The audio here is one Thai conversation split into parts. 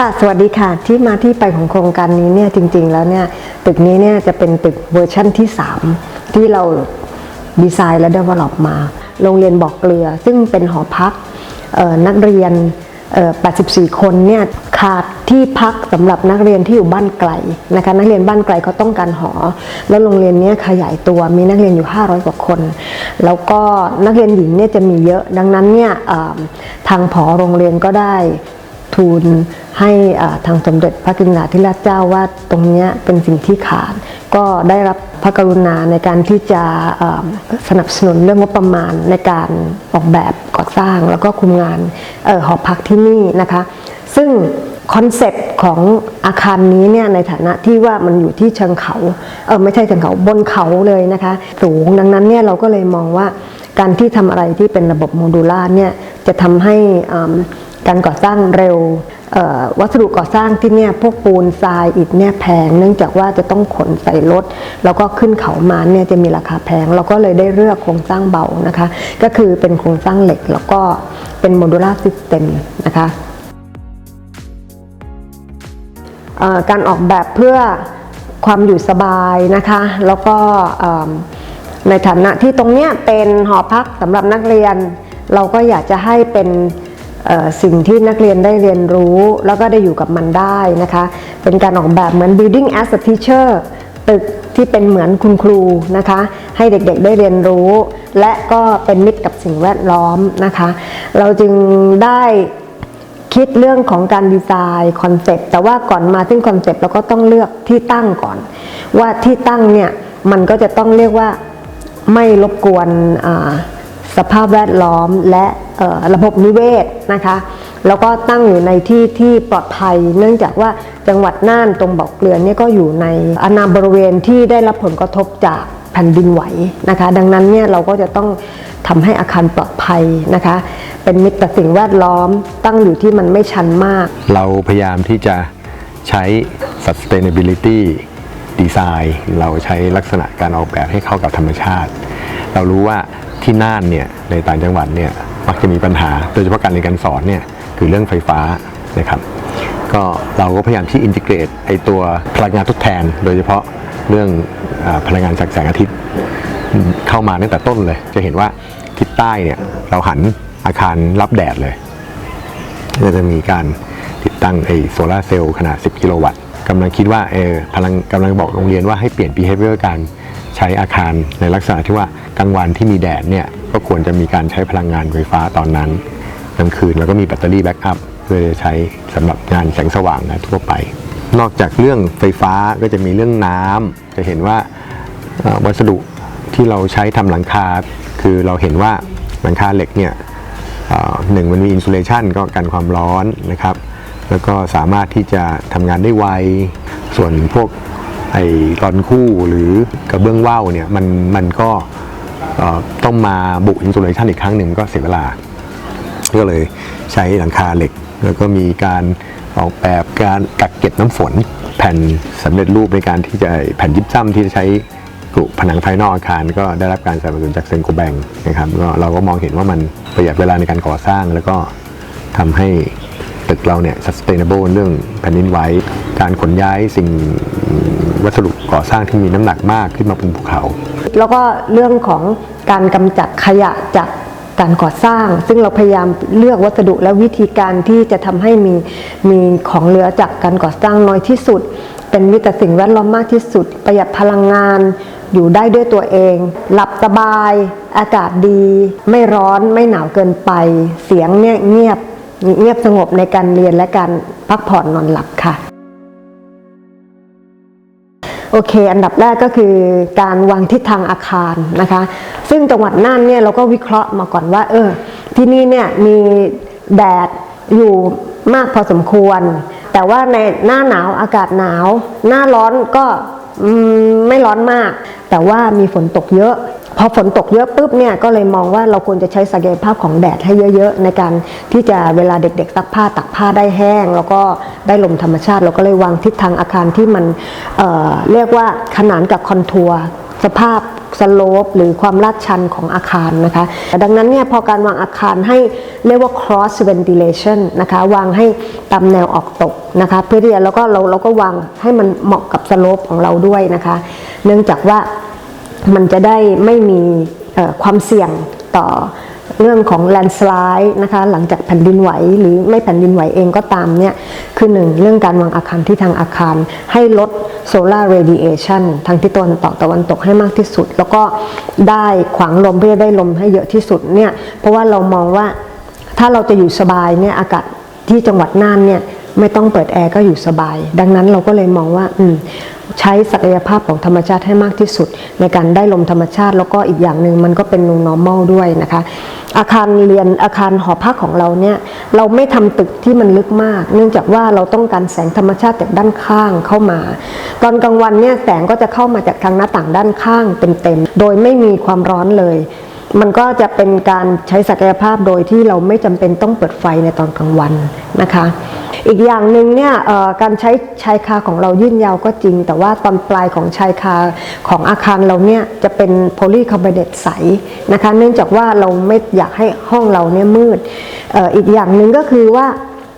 ค่ะสวัสดีค่ะที่มาที่ไปของโครงการนี้เนี่ยจริง ๆ แล้วเนี่ยตึกนี้เนี่ยจะเป็นตึกเวอร์ชั่นที่ 3 ที่เราดีไซน์และ develop มา โรงเรียนบอกเกลือ ซึ่งเป็นหอพักนักเรียน 84 คนเนี่ยขาดที่พักสำหรับนักเรียนที่อยู่บ้านไกลนะคะนักเรียนบ้านไกลเขาต้องการหอ แล้วโรงเรียนนี้ขยายตัวมีนักเรียนอยู่ 500 กว่าคน แล้วก็นักเรียนหญิงเนี่ยจะมีเยอะดังนั้นเนี่ยทางผอโรงเรียนก็ได้ ทูลให้ทางสมเด็จพระกรุณาธิราชเจ้าว่าตรงนี้เป็นสิ่งที่ขาด ก็ได้รับพระกรุณาในการที่จะสนับสนุนเรื่องงบประมาณในการออกแบบก่อสร้างแล้วก็คุมงานออหอพักที่นี่นะคะ ซึ่งคอนเซปต์ของอาคารนี้เนี่ยในฐานะที่ว่ามันอยู่ที่เชิงเขาเออไม่ใช่เชิงเขาบนเขาเลยนะคะ สูงดังนั้นเนี่ยเราก็เลยมองว่าการที่ทำอะไรที่เป็นระบบโมดูล่าเนี่ยจะทำให้อ่า การก่อสร้างเร็ว วัสดุก่อสร้างที่เนี่ยพวกปูนทรายอิฐเนี่ยแพง เนื่องจากว่าจะต้องขนใส่รถ แล้วก็ขึ้นเขามาเนี่ยจะมีราคาแพง เราก็เลยได้เลือกโครงสร้างเบานะคะ ก็คือเป็นโครงสร้างเหล็กแล้วก็เป็นโมดูล่าซิสเต็มนะคะการออกแบบเพื่อความอยู่สบายนะคะ แล้วก็ในฐานะที่ตรงเนี้ยเป็นหอพักสำหรับนักเรียน เราก็อยากจะให้เป็น สิ่งที่นักเรียนได้เรียนรู้ แล้วก็ได้อยู่กับมันได้นะคะ เป็นการออกแบบเหมือน building as a teacher ตึกที่เป็นเหมือนคุณครูนะคะ ให้เด็กๆได้เรียนรู้ และก็เป็นมิตรกับสิ่งแวดล้อมนะคะ เราจึงได้คิดเรื่องของการดีไซน์คอนเซปต์แต่ว่าก่อนมาซึ่งคอนเซปต์เราก็ต้องเลือกที่ตั้งก่อน ว่าที่ตั้งเนี่ยมันก็จะต้องเรียกว่าไม่รบกวนอ่า สภาพแวดล้อมและระบบนิเวศนะคะ แล้วก็ตั้งอยู่ในที่ที่ปลอดภัย เนื่องจากว่าจังหวัดน่านตรงบอกเกลือนี่ก็อยู่ในอาณาบริเวณที่ได้รับผลกระทบจากแผ่นดินไหวนะคะ ดังนั้นเนี่ยเราก็จะต้องทำให้อาคารปลอดภัยนะคะ เป็นมิตรต่อสิ่งแวดล้อมตั้งอยู่ที่มันไม่ชันมาก เราพยายามที่จะใช้ sustainability design เราใช้ลักษณะการออกแบบให้เข้ากับธรรมชาติ เรารู้ว่าที่น่านเนี่ยในต่างจังหวัดเนี่ยมักจะมีปัญหา โดยเฉพาะการเรียนการสอนเนี่ยคือเรื่องไฟฟ้านะครับก็เราก็พยายามที่อินทิเกรตไอตัวพลังงานทดแทน โดยเฉพาะเรื่องอพลังงานจากแสงอาทิตย์เข้ามาตั้งแต่ต้นเลย จะเห็นว่าทิศใต้เนี่ยเราหันอาคารรับแดดเลยก็จะมีการติดตั้งไอโซลาเซลล์ขนาด 10 กิโลวัตต์ กำลังคิดว่าเออพลังกำลังบอกโรงเรียนว่าให้เปลี่ยน behavior การใช้อาคารในลักษณะที่ว่ากลางวันที่มีแดดเนี่ยก็ควรจะมีการใช้พลังงานไฟฟ้าตอนนั้นกลางคืนแล้วก็มีแบตเตอรี่แบ็กอัพเพื่อใช้สำหรับงานแสงสว่างนะทั่วไป นอกจากเรื่องไฟฟ้าก็จะมีเรื่องน้ำจะเห็นว่าวัสดุที่เราใช้ทำหลังคา คือเราเห็นว่าหลังคาเหล็กเนี่ยหนึ่งมันมีอินซูเลชันก็กันความร้อนนะครับ แล้วก็สามารถที่จะทำงานได้ไว ส่วนพวกไอ้รอนคู่หรือกระเบื้องว่าวเนี่ยมันมันก็ต้องมาบุอินซูเลชันอีกครั้งหนึ่งก็เสียเวลา ก็เลยใช้หลังคาเหล็ก แล้วก็มีการออกแบบการกักเก็บน้ำฝน แผ่นสำเร็จรูปในการที่จะแผ่นยิบซ้ำที่จะใช้กรุผนังภายนอกอาคาร ก็ได้รับการสนับสนุนจากเซนโกแบงนะครับก็เราก็มองเห็นว่ามันประหยัดเวลาในการก่อสร้าง แล้วก็ทำให้ ตึกเราเนี่ย sustainable เรื่องแผ่นดินไหวการขนย้ายสิ่งวัสดุก่อสร้างที่มีน้ำหนักมากขึ้นมาบนภูเขา แล้วก็เรื่องของการกำจัดขยะจากการก่อสร้าง ซึ่งเราพยายามเลือกวัสดุและวิธีการที่จะทำให้มีมีของเหลือจากการก่อสร้างน้อยที่สุด เป็นมิตรต่อสิ่งแวดล้อมมากที่สุด ประหยัดพลังงาน อยู่ได้ด้วยตัวเอง หลับสบาย อากาศดี ไม่ร้อนไม่หนาวเกินไป เสียงเนี่ยเงียบ เงียบสงบในการเรียนและการพักผ่อนนอนหลับค่ะ โอเค อันดับแรกก็คือการวางทิศทางอาคารนะคะ ซึ่งจังหวัดน่านเนี่ยเราก็วิเคราะห์มาก่อนว่า เออ ที่นี่เนี่ยมีแดดอยู่มากพอสมควร แต่ว่าในหน้าหนาวอากาศหนาว หน้าร้อนก็ไม่ร้อนมาก แต่ว่ามีฝนตกเยอะ พอฝนตกเยอะปุ๊บเนี่ยก็เลยมองว่าเราควรจะใช้ศักยภาพของแดดให้เยอะ ๆ ในการที่จะเวลาเด็กๆซักผ้าตักผ้าได้แห้ง แล้วก็ได้ลมธรรมชาติ เราก็เลยวางทิศทางอาคารที่มันเเรียกว่าขนานกับคอนทัวร์สภาพสโลปหรือความลาดชันของอาคารนะคะ ดังนั้นเนี่ยพอการวางอาคารให้เรียกว่า cross ventilation นะคะวางให้ตามแนวออกตกนะคะเพื่อที่แล้วก็เราเราก็วางให้มันเหมาะกับสโลปของเราด้วยนะคะ เนื่องจากว่า มันจะได้ไม่มีความเสี่ยงต่อเรื่องของ landslide นะคะหลังจากแผ่นดินไหวหรือไม่แผ่นดินไหวเองก็ตามเนี่ยคือหนึ่งเรื่องการวางอาคารที่ทางอาคารให้ลด solar radiation ทางทิศตะวันตกตะวันตกให้มากที่สุด แล้วก็ได้ขวางลมเพื่อได้ลมให้เยอะที่สุดเนี่ยเพราะว่าเรามองว่าถ้าเราจะอยู่สบายเนี่ยอากาศที่จังหวัดน่านเนี่ย ไม่ต้องเปิดแอร์ก็อยู่สบาย ดังนั้นเราก็เลยมองว่าอืมใช้ศักยภาพของธรรมชาติให้มากที่สุด ในการได้ลมธรรมชาติ แล้วก็อีกอย่างหนึ่งมันก็เป็น new normal ด้วยนะคะ อาคารเรียนอาคารหอพักของเราเนี่ยเราไม่ทำตึกที่มันลึกมาก เนื่องจากว่าเราต้องการแสงธรรมชาติจากด้านข้างเข้ามา ตอนกลางวันเนี่ยแสงก็จะเข้ามาจากทางหน้าต่างด้านข้างเต็มๆโดยไม่มีความร้อนเลย มันก็จะเป็นการใช้ศักยภาพโดยที่เราไม่จำเป็นต้องเปิดไฟในตอนกลางวันนะคะ อีกอย่างหนึ่งเนี่ยการใช้ชายคาของเรายื่นยาวก็จริง แต่ว่าตอนปลายของชายคาของอาคารเราเนี่ยจะเป็นโพลีคาร์บอเนตใสนะคะ เนื่องจากว่าเราไม่อยากให้ห้องเราเนี่ยมืดอออีกอย่างหนึ่งก็คือว่า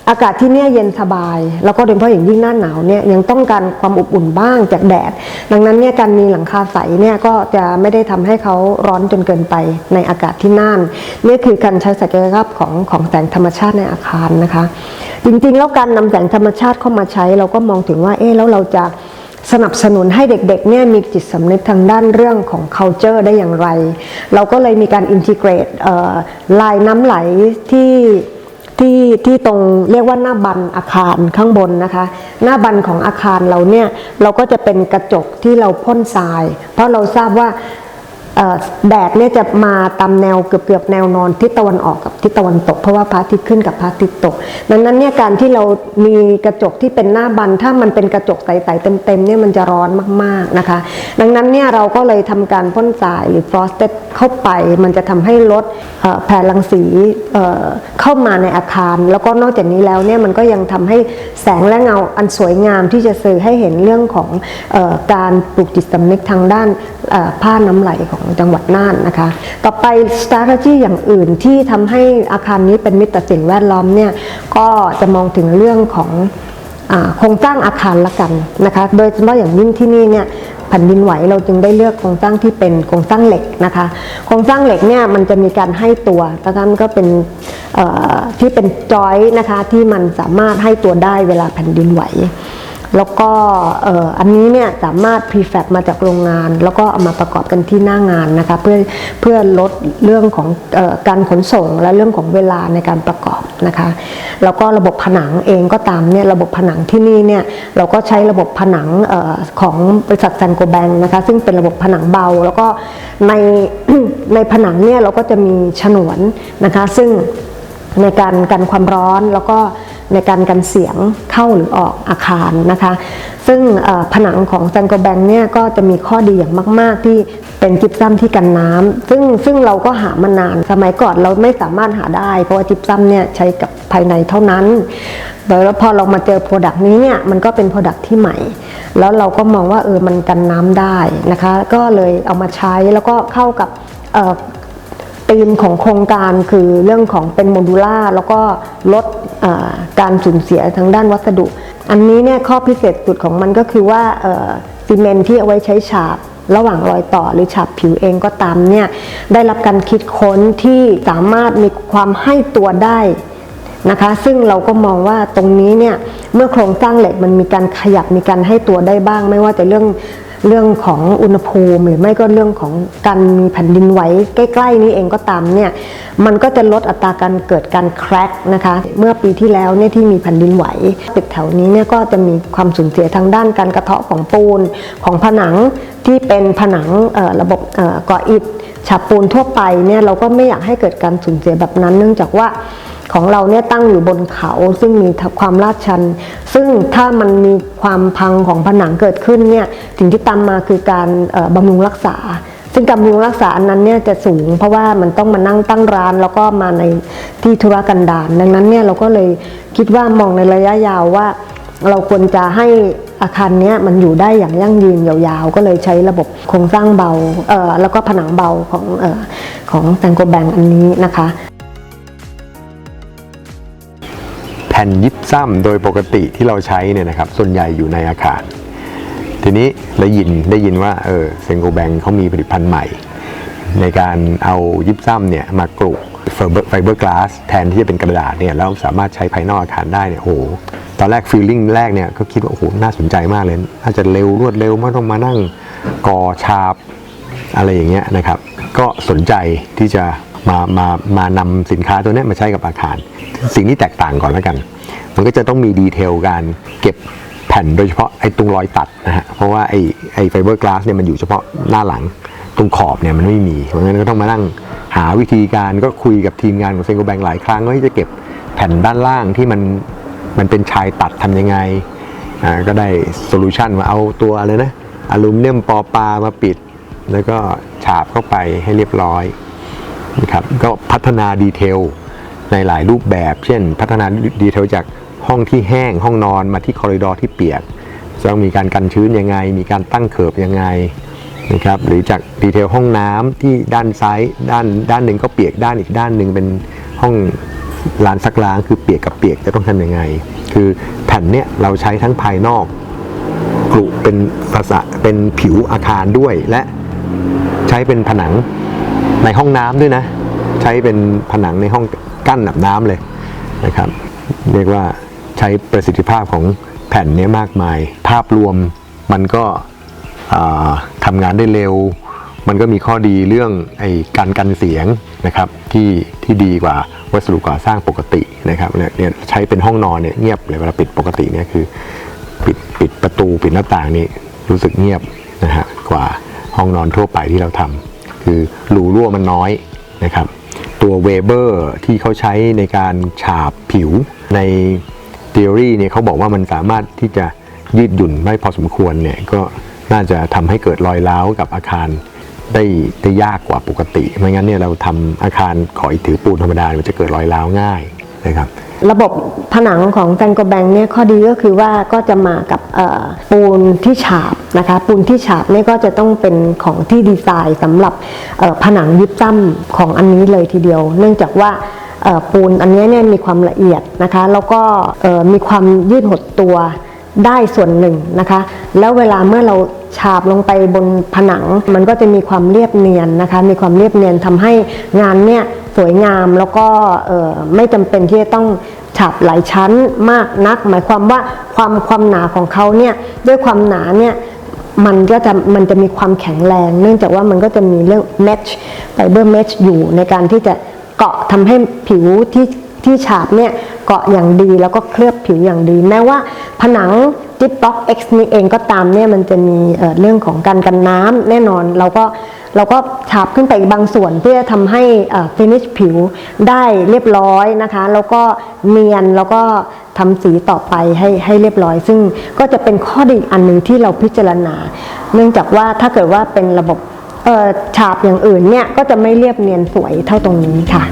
อากาศที่เนี่ยเย็นสบาย แล้วก็โดยเฉพาะอย่างยิ่งหน้าหนาวเนี่ยยังต้องการความอบอุ่นบ้างจากแดด ดังนั้นเนี่ยการมีหลังคาใสเนี่ยก็จะไม่ได้ทำให้เขาร้อนจนเกินไปในอากาศที่น่านนี่คือการใช้ศักยภาพของของแสงธรรมชาติในอาคารนะคะ จริงๆ แล้วการนำแสงธรรมชาติเข้ามาใช้ เราก็มองถึงว่าเอ๊ะแล้วเราจะสนับสนุนให้เด็กๆเนี่ยมีจิตสำนึกทางด้านเรื่องของ culture ได้อย่างไร เราก็เลยมีการ integrate เอ่อลายน้ำไหลที่ ที่ที่ตรงเรียกว่าหน้าบันอาคารข้างบนนะคะ หน้าบันของอาคารเราเนี่ยเราก็จะเป็นกระจกที่เราพ่นทราย เพราะเราทราบว่า แดดเนี่ยจะมาตามแนวเกือบเกือบๆแนวนอนทิศตะวันออกกับทิศตะวันตก เพราะว่าพระอาทิตย์ขึ้นกับพระอาทิตย์ตก ดังนั้นเนี่ยการที่เรามีกระจกที่เป็นหน้าบัน ถ้ามันเป็นกระจกใสๆเต็มๆเนี่ยมันจะร้อนมากๆนะคะ ดังนั้นเนี่ยเราก็เลยทำการพ่นทรายหรือ frosted เข้าไป มันจะทำให้ลดแผ่รังสีเข้ามาในอาคาร แล้วก็นอกจากนี้แล้วเนี่ยมันก็ยังทำให้แสงและเงาอันสวยงามที่จะสื่อให้เห็นเรื่องของอการปลูกจิตสำนึกทางด้านผ้าน้ำไหลของจังหวัดน่านนะคะ ต่อไป strategy อย่างอื่นที่ทำให้อาคารนี้เป็นมิตรต่อสิ่งแวดล้อมเนี่ยก็จะมองถึงเรื่องของโครงสร้างอาคารละกันนะคะ โดยเฉพาะอย่างยิ่งที่นี่เนี่ยแผ่นดินไหวเราจึงได้เลือกโครงสร้างที่เป็นโครงสร้างเหล็กนะคะ โครงสร้างเหล็กเนี่ยมันจะมีการให้ตัวนะคะมันก็เป็นที่เป็นจอยนะคะที่มันสามารถให้ตัวได้เวลาแผ่นดินไหว แล้วก็อันนี้เนี่ยสามารถ prefab มาจากโรงงาน แล้วก็เอามาประกอบกันที่หน้างานนะคะเพื่อเพื่อลดเรื่องของออการขนส่งและเรื่องของเวลาในการประกอบนะคะแล้วก็ระบบผนังเองก็ตามเนี่ยระบบผนังที่นี่เนี่ยเราก็ใช้ระบบผนังออของบริษัทแซนโกแบงนะคะซึ่งเป็นระบบผนังเบา แล้วก็ในในผนังเนี่ยเราก็จะมีฉนวนนะคะซึ่งในการกันความร้อนแล้วก็ ในการกันเสียงเข้าหรือออกอาคารนะคะ ซึ่งผนังของแซงโกแบงเนี่ยก็จะมีข้อดีอย่างมาก ๆ ที่เป็นจิปซัมที่กันน้ำซึ่งซึ่งเราก็หามานาน สมัยก่อนเราไม่สามารถหาได้ เพราะว่าจิปซัมเนี่ยใช้กับภายในเท่านั้นโดยแล้วพอเรามาเจอโปรดักต์นี้เนี่ยมันก็เป็นโปรดักต์ที่ใหม่ แล้วเราก็มองว่าเออมันกันน้ำได้นะคะ ก็เลยเอามาใช้แล้วก็เข้ากับ ธีมของโครงการคือเรื่องของเป็นโมดูล่าแล้วก็ลดการสูญเสียทางด้านวัสดุ อันนี้เนี่ยข้อพิเศษสุดของมันก็คือว่าซีเมนต์ที่เอาไว้ใช้ฉาบระหว่างรอยต่อหรือฉาบผิวเองก็ตามเนี่ยได้รับการคิดค้นที่สามารถมีความให้ตัวได้นะคะซึ่งเราก็มองว่าตรงนี้เนี่ยเมื่อโครงสร้างเหล็กมันมีการขยับมีการให้ตัวได้บ้าง ไม่ว่าแต่เรื่อง เรื่องของอุณหภูมิหรือไม่ก็เรื่องของการมีแผ่นดินไหวใกล้ๆนี้เองก็ตามเนี่ยมันก็จะลดอัตราการเกิดการแครกนะคะเมื่อปีที่แล้วเนี่ยที่มีแผ่นดินไหวตึกแถวนี้เนี่ยก็จะมีความสูญเสียทางด้านการกระเทาะของปูนของผนังที่เป็นผนังระบบก่ออิฐฉาบปูนทั่วไปเนี่ยเราก็ไม่อยากให้เกิดการสูญเสียแบบนั้น เนื่องจากว่า ของเราเนี่ยตั้งอยู่บนเขาซึ่งมีความลาดชัน ซึ่งถ้ามันมีความพังของผนังเกิดขึ้นเนี่ยสิ่งที่ตามมาคือการบำรุงรักษา ซึ่งการบำรุงรักษาอันนั้นเนี่ยจะสูง เพราะว่ามันต้องมานั่งตั้งร้าน แล้วก็มาในที่ธุรกันดารดังนั้นเนี่ยเราก็เลยคิดว่ามองในระยะยาวว่า เราควรจะให้อาคารเนี้ยมันอยู่ได้อย่างยั่งยืนยาวๆ ก็เลยใช้ระบบโครงสร้างเบาเแล้วก็ผนังเบาของออของแตงโกแบงอันนี้นะคะ ผ่นยิบซ้ำโดยปกติที่เราใช้เนี่ยนะครับส่วนใหญ่อยู่ในอาคาร ทีนี้ได้ยินได้ยินว่าเออเซงโกแบงเขามีผลิตภัณฑ์ใหม่ ในการเอายิบซ้ำเนี่ยมากรุไฟเบอร์ไฟเบอร์กลาสแทนที่จะเป็นกระดาษเนี่ยแล้วสามารถใช้ภายนอกอาคารได้เนี่ยโอ้โหตอนแรกฟีลลิ่งแรกเนี่ยก็คิดว่าโอ้โหน่าสนใจมากเลยน่าจะเร็วรวดเร็วไม่ต้องมานั่งก่อชาบอะไรอย่างเงี้ยนะครับ ก็สนใจที่จะ มามามานำสินค้าตัวนี้มาใช้กับอาคาร สิ่งที่แตกต่างก่อนแล้วกัน มันก็จะต้องมีดีเทลการเก็บแผ่นโดยเฉพาะไอ้ตรงรอยตัดนะฮะเพราะว่าไอ้ไอ้ไฟเบอร์กลาสเนี่ยมันอยู่เฉพาะหน้าหลังตรงขอบเนี่ยมันไม่มีเพราะงั้นก็ต้องมานั่งหาวิธีการก็คุยกับทีมงานของเซนโกแบงหลายครั้งว่าจะเก็บแผ่นด้านล่างที่มันมันเป็นชายตัดทำยังไงอ่าก็ได้โซลูชันมาเอาตัวอะไรนะอลูมิเนียมปอปามาปิด แล้วก็ฉาบเข้าไปให้เรียบร้อย นะครับก็พัฒนาดีเทลในหลายรูปแบบ เช่น พัฒนาดีเทลจากห้องที่แห้งห้องนอนมาที่คอริดอร์ที่เปียกจะต้องมีการกันชื้นยังไง มีการตั้งเขิบยังไงนะครับหรือจากดีเทลห้องน้ำที่ด้านซ้ายด้านด้านหนึ่งก็เปียกด้านอีกด้านหนึ่งเป็นห้องลานซักล้างคือเปียกกับเปียกจะต้องทำยังไง คือแผ่นเนี้ยเราใช้ทั้งภายนอกกรุเป็นภาษาเป็นผิวอาคารด้วยและใช้เป็นผนัง ในห้องน้ำด้วยนะ ใช้เป็นผนังในห้องกั้นอาบน้ำเลยนะครับ เรียกว่าใช้ประสิทธิภาพของแผ่นนี้มากมาย ภาพรวมมันก็อ่าทำงานได้เร็ว มันก็มีข้อดีเรื่องไอ้การกันเสียงนะครับที่ที่ดีกว่าวัสดุก่อสร้างปกตินะครับเนี่ยใช้เป็นห้องนอนเนี่ยเงียบเลยเวลาปิดปกติเนี่ยคือปิดปิดประตูปิดหน้าต่างนี่รู้สึกเงียบนะฮะกว่าห้องนอนทั่วไปที่เราทำ คือรูรั่วมันน้อยนะครับ ตัวเวเบอร์ที่เขาใช้ในการฉาบผิวในทีโอรีเนี่ยเขาบอกว่ามันสามารถที่จะยืดหยุ่นได้พอสมควรเนี่ยก็น่าจะทำให้เกิดรอยร้าวกับอาคารได้ได้ยากกว่าปกติ ไม่งั้นเนี่ยเราทำอาคารขออิฐถือปูนธรรมดา มันจะเกิดรอยร้าวง่าย นะครับระบบผนังของแตงโกแบงเนี่ยข้อดีก็คือว่าก็จะมากับปูนที่ฉาบนะคะปูนที่ฉาบเนี่ยก็จะต้องเป็นของที่ดีไซน์สำหรับผนังยิบซ้ำของอันนี้เลยทีเดียว เนื่องจากว่าปูนอันนี้เนี่ยมีความละเอียดนะคะแล้วก็มีความยืดหดตัวได้ส่วนหนึ่งนะคะ แล้วเวลาเมื่อเราฉาบลงไปบนผนัง มันก็จะมีความเรียบเนียนนะคะ มีความเรียบเนียนทำให้งานเนี่ย สวยงามแล้วก็ไม่จำเป็นที่จะต้องฉาบหลายชั้นมากนัก หมายความว่าความความหนาของเขาเนี่ยด้วยความหนาเนี่ยมันก็จะมันจะมีความแข็งแรง เนื่องจากว่ามันก็จะมีเรื่อง match fiber match อยู่ในการที่จะเกาะทำให้ผิวที่ที่ฉาบเนี่ยเกาะอย่างดีแล้วก็เคลือบผิวอย่างดี แม้ว่าผนังจิปบ็อก X นี่เองก็ตามเนี่ยมันจะมีเเรื่องของการกันน้ำแน่นอนเราก็ เราก็ฉาบขึ้นไปอีกบางส่วนเพื่อทำให้ฟินิชผิวได้เรียบร้อยนะคะ แล้วก็เนียนแล้วก็ทำสีต่อไปให้ให้เรียบร้อย ซึ่งก็จะเป็นข้อดีอันหนึ่งที่เราพิจารณา เนื่องจากว่าถ้าเกิดว่าเป็นระบบฉาบอย่างอื่นเนี่ยก็จะไม่เรียบเนียนสวยเท่าตรงนี้ค่ะ